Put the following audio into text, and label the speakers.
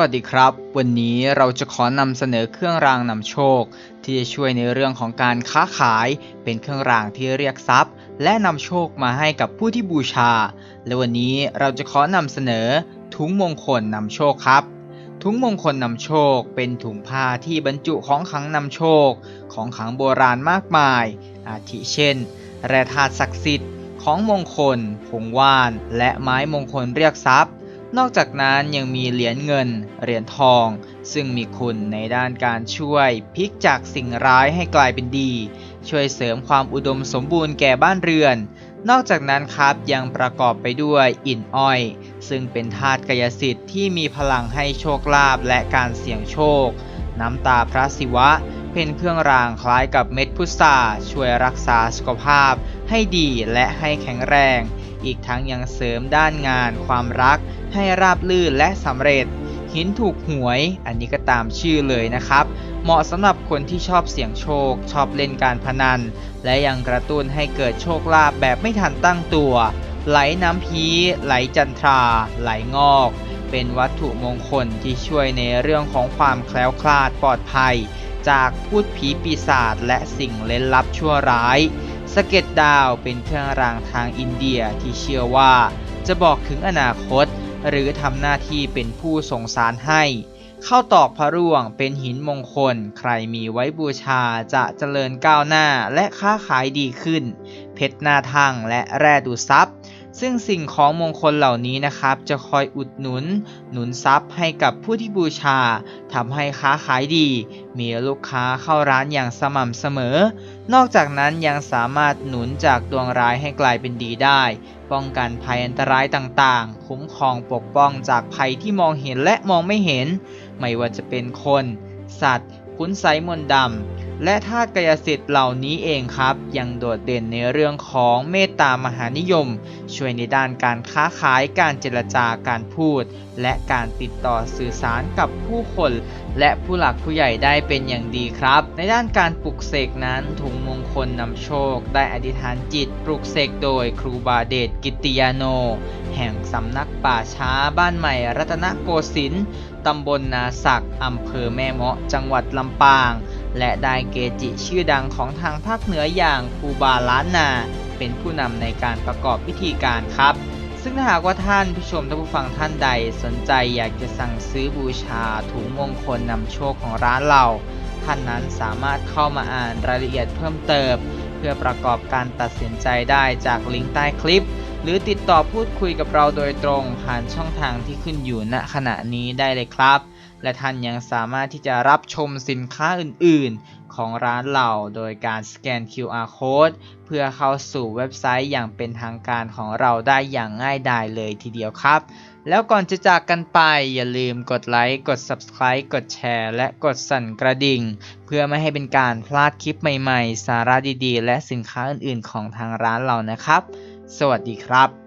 Speaker 1: วัสดีครับ วันนี้เราจะขอนำเสนอเครื่องรางนำโชค ที่จะช่วยในเรื่องของการค้าขาย เป็นเครื่องรางที่เรียกทรัพย์ และนำโชคมาให้กับผู้ที่บูชา และวันนี้เราจะขอนำเสนอ ถุงมงคลนำโชคครับ ถุงมงคลนำโชค เป็นถุงผ้าที่บรรจุของขังนำโชค ของขังโบราณมากมาย อาทิเช่น แร่ธาตุศักดิ์สิทธิ์ ของมงคล ผงว่าน และไม้มงคลเรียกทรัพย์ นอกจากนั้นยังมีเหรียญเงิน เหรียญทอง ซึ่งมีคุณในด้านการช่วยพลิกจากสิ่งร้ายให้กลายเป็นดี ช่วยเสริมความอุดมสมบูรณ์แก่บ้านเรือน นอกจากนั้นครับยังประกอบไปด้วยอินอ้อย ซึ่งเป็นธาตุกายสิทธิ์ที่มีพลังให้โชคลาภและการเสี่ยงโชค น้ำตาพระศิวะ เป็นเครื่องรางคล้ายกับเม็ดพุทราช่วยรักษาสุขภาพให้ดีและให้แข็งแรง อีกทั้งยังเสริมด้านงานความรักให้ราบลื่นและสำเร็จ หินถูกหวย อันนี้ก็ตามชื่อเลยนะครับ เหมาะสำหรับคนที่ชอบเสี่ยงโชค ชอบเล่นการพนัน และยังกระตุ้นให้เกิดโชคลาภแบบไม่ทันตั้งตัว ไหลน้ำพีไหลจันทรา ไหลงอก เป็นวัตถุมงคลที่ช่วยในเรื่องของความแคล้วคลาดปลอดภัย จากพูดผีปีศาจและสิ่งเล่นลับชั่วร้าย สเก็ดดาวเป็นเครื่องรางทางอินเดียที่เชื่อว่า จะบอกถึงอนาคต หรือทำหน้าที่เป็นผู้ส่งสารให้ เข้าตอกพระร่วงเป็นหินมงคล ใครมีไว้บูชาจะเจริญก้าวหน้าและค้าขายดีขึ้น เพชรหน้าทั่งและแร่ดูดซับ ซึ่งสิ่งของมงคลเหล่านี้นะครับ จะคอยอุดหนุน หนุนทรัพย์ให้กับผู้ที่บูชาทำให้ค้าขายดี มีลูกค้าเข้าร้านอย่างสม่ำเสมอ นอกจากนั้นยังสามารถหนุนจากดวงร้ายให้กลายเป็นดีได้ ป้องกันภัยอันตรายต่างๆ คุ้มครองปกป้องจากภัยที่มองเห็นและมองไม่เห็น ไม่ว่าจะเป็นคน สัตว์ คุณไสยมนต์ดำ และธาตุกายสิทธิ์เหล่านี้เองครับ ยังโดดเด่นในเรื่องของเมตตามหานิยม ช่วยในด้านการค้าขายการเจรจาการพูด และการติดต่อสื่อสารกับผู้คน และผู้หลักผู้ใหญ่ได้เป็นอย่างดีครับ ในด้านการปลุกเสกนั้นถุงมงคลนำโชค ได้อธิษฐานจิตปลุกเสกโดยครูบาเดชกิตติยาโน แห่งสำนักป่าช้าบ้านใหม่รัตนโกสินทร์ตำบลนาศักอำเภอแม่เมาะจังหวัดลำปาง และได้เกจิชื่อดังของทางภาคเหนืออย่างครูบาล้านนา เป็นผู้นำในการประกอบพิธีการครับ ซึ่งถ้าหากว่าท่านผู้ชมท่านผู้ฟังท่านใดสนใจอยากจะสั่งซื้อบูชาถุงมงคลนำโชคของร้านเรา ท่านนั้นสามารถเข้ามาอ่านรายละเอียดเพิ่มเติม เพื่อประกอบการตัดสินใจได้จากลิงก์ใต้คลิป หรือติดต่อพูดคุยกับเราโดยตรงผ่านช่องทางที่ขึ้นอยู่ณขณะนี้ได้เลยครับ และท่านยังสามารถที่จะรับชมสินค้าอื่นๆ ของร้านเราโดยการสแกน QR code เพื่อเข้าสู่เว็บไซต์อย่างเป็นทางการของเราได้อย่างง่ายดายเลยทีเดียวครับ แล้วก่อนจะจากกันไปอย่าลืมกดไลค์กด Subscribe กดแชร์ และกดสั่นกระดิ่ง เพื่อไม่ให้เป็นการพลาดคลิปใหม่ๆ สาระดีๆ และสินค้าอื่นๆ ของทางร้านเรานะครับ สวัสดีครับ